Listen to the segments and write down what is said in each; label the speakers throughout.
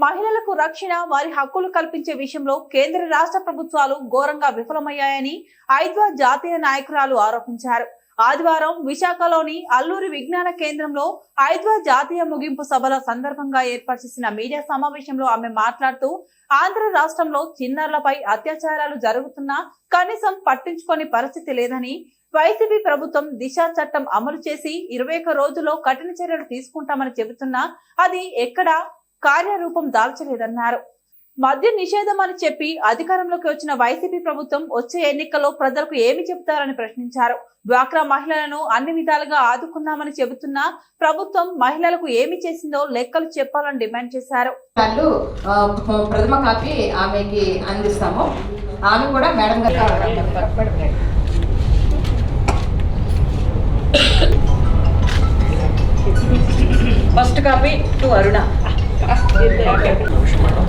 Speaker 1: మహిళలకు రక్షణ వారి హక్కులు కల్పించే విషయంలో కేంద్ర రాష్ట్ర ప్రభుత్వాలు ఘోరంగా విఫలమయ్యాయని ఐద్వా జాతీయ నాయకురాలు ఆరోపించారు. ఆదివారం విశాఖలోని అల్లూరి విజ్ఞాన కేంద్రంలో ఐద్వా జాతీయ ముగింపు సభల సందర్భంగా ఏర్పాటు చేసిన మీడియా సమావేశంలో ఆమె మాట్లాడుతూ ఆంధ్ర రాష్ట్రంలో చిన్నారులపై అత్యాచారాలు జరుగుతున్నా కనీసం పట్టించుకొని పరిస్థితి లేదని వైసీపీ ప్రభుత్వం దిశా చట్టం అమలు చేసి ఇరవై ఒక్క రోజుల్లో కఠిన చర్యలు తీసుకుంటామని చెబుతున్నా అది ఎక్కడా కార్యరూపం దాల్చలేదన్నారు. మద్య నిషేధం అని చెప్పి అధికారంలోకి వచ్చిన వైసీపీ ప్రభుత్వం వచ్చే ఎన్నికల్లో ప్రజలకు ఏమి చెబుతారని ప్రశ్నించారు. డ్వాక్రా మహిళలను అన్ని విధాలుగా ఆదుకున్నామని చెబుతున్నా ప్రభుత్వం మహిళలకు ఏమి చేసిందో లెక్కలు చెప్పాలని డిమాండ్ చేశారు.
Speaker 2: వాళ్ళు ఆ, ప్రథమ కాపీ ఆమెకి అందిస్తాము. ఆమె కూడా మేడం గారు
Speaker 3: first copy to Aruna
Speaker 4: Ah, que ideia.
Speaker 5: Vamos chamar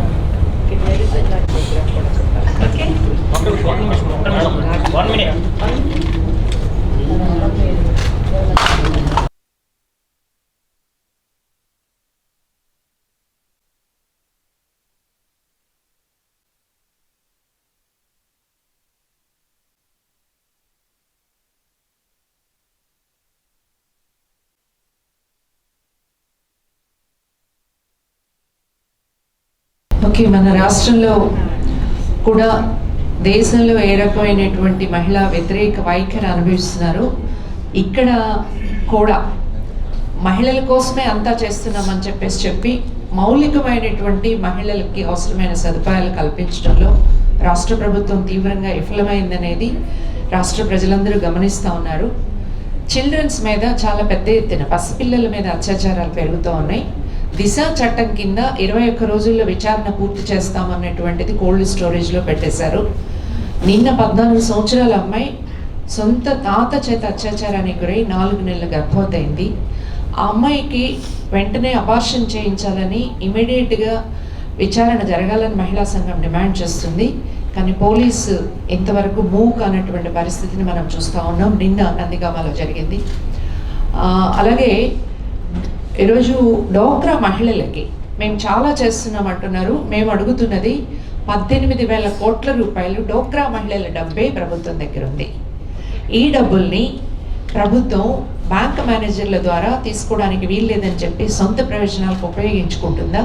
Speaker 5: okay మన రాష్ట్రంలో కూడా దేశంలో ఏ రకమైనటువంటి మహిళా వ్యతిరేక వైఖరి అనుభవిస్తున్నారు? ఇక్కడ కూడా మహిళల కోసమే అంతా చేస్తున్నామని చెప్పేసి చెప్పి మౌలికమైనటువంటి మహిళలకి అవసరమైన సదుపాయాలు కల్పించడంలో రాష్ట్ర ప్రభుత్వం తీవ్రంగా విఫలమైందనేది రాష్ట్ర ప్రజలందరూ గమనిస్తూ ఉన్నారు. చిల్డ్రన్స్ మీద చాలా పెద్ద ఎత్తున పసిపిల్లల మీద అత్యాచారాలు పెరుగుతూ ఉన్నాయి. దిశ చట్టం కింద ఇరవై ఒక్క రోజుల్లో విచారణ పూర్తి చేస్తామన్నటువంటిది కోల్డ్ స్టోరేజ్లో పెట్టేశారు. నిన్న పద్నాలుగు సంవత్సరాల అమ్మాయి సొంత తాత చేత అత్యాచారానికి గురై నాలుగు నెలల గర్భవతి ఆ అమ్మాయికి వెంటనే అబార్షన్ చేయించాలని ఇమీడియట్గా విచారణ జరగాలని మహిళా సంఘం డిమాండ్ చేస్తుంది. కానీ పోలీసు ఇంతవరకు మూవ్ కానటువంటి పరిస్థితిని మనం చూస్తూ ఉన్నాం. నిన్న నందిగామలో జరిగింది. అలాగే ఈరోజు డోక్రా మహిళలకి మేము చాలా చేస్తున్నాం అంటున్నారు. మేము అడుగుతున్నది పద్దెనిమిది వేల కోట్ల రూపాయలు డోక్రా మహిళల డబ్బే ప్రభుత్వం దగ్గర ఉంది. ఈ డబ్బుల్ని ప్రభుత్వం బ్యాంక్ మేనేజర్ల ద్వారా తీసుకోవడానికి వీల్లేదని చెప్పి సొంత ప్రయోజనాలకు ఉపయోగించుకుంటుందా?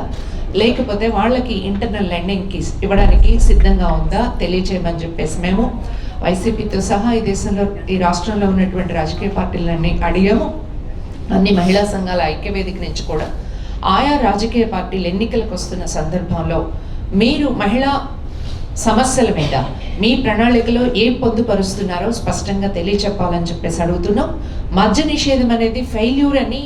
Speaker 5: లేకపోతే వాళ్ళకి ఇంటర్నల్ లెండింగ్కి ఇవ్వడానికి సిద్ధంగా ఉందా? తెలియచేయమని చెప్పేసి మేము వైసీపీతో సహా ఈ దేశంలో ఈ రాష్ట్రంలో ఉన్నటువంటి రాజకీయ పార్టీలన్నీ అడిగాము. అన్ని మహిళా సంఘాల ఐక్యవేదిక నుంచి కూడా ఆయా రాజకీయ పార్టీలు ఎన్నికలకు వస్తున్న సందర్భంలో మీరు మహిళా సమస్యల మీద మీ ప్రణాళికలో ఏం పొందుపరుస్తున్నారో స్పష్టంగా తెలియచెప్పాలని చెప్పేసి అడుగుతున్నాం. మద్య నిషేధం అనేది ఫెయిల్యూర్ అని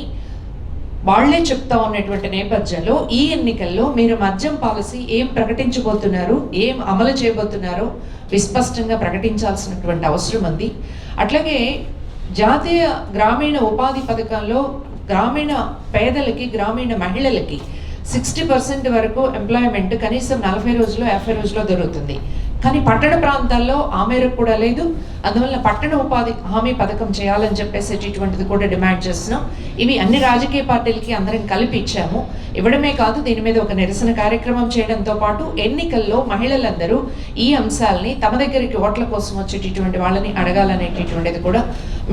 Speaker 5: వాళ్ళే చెప్తా ఉన్నటువంటి నేపథ్యంలో ఈ ఎన్నికల్లో మీరు మద్యం పాలసీ ఏం ప్రకటించబోతున్నారు ఏం అమలు చేయబోతున్నారో విస్పష్టంగా ప్రకటించాల్సినటువంటి అవసరం ఉంది. అట్లాగే జాతీయ గ్రామీణ ఉపాధి పథకంలో గ్రామీణ పేదలకి గ్రామీణ మహిళలకి సిక్స్టీ పర్సెంట్ వరకు ఎంప్లాయ్మెంట్ కనీసం నలభై రోజుల్లో యాభై రోజుల్లో దొరుకుతుంది. కానీ పట్టణ ప్రాంతాల్లో ఆ మేరకు కూడా లేదు. అందువల్ల పట్టణ ఉపాధి హామీ పథకం చేయాలని చెప్పేసి ఇటువంటిది కూడా డిమాండ్ చేస్తున్నాం. ఇవి అన్ని రాజకీయ పార్టీలకి అందరం కలిపి ఇచ్చాము. ఇవ్వడమే కాదు దీని మీద ఒక నిరసన కార్యక్రమం చేయడంతో పాటు ఎన్నికల్లో మహిళలందరూ ఈ అంశాలని తమ దగ్గరికి ఓట్ల కోసం వచ్చేటటువంటి వాళ్ళని అడగాలనేటటువంటిది కూడా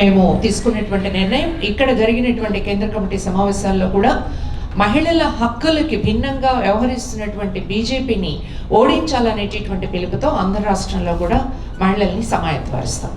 Speaker 5: మేము తీసుకున్నటువంటి నిర్ణయం. ఇక్కడ జరిగినటువంటి కేంద్ర కమిటీ సమావేశాల్లో కూడా మహిళల హక్కులకి భిన్నంగా వ్యవహరిస్తున్నటువంటి బీజేపీని ఓడించాలనేటటువంటి పిలుపుతో ఆంధ్ర రాష్ట్రంలో కూడా మహిళల్ని సమాయత్తపరుస్తాం.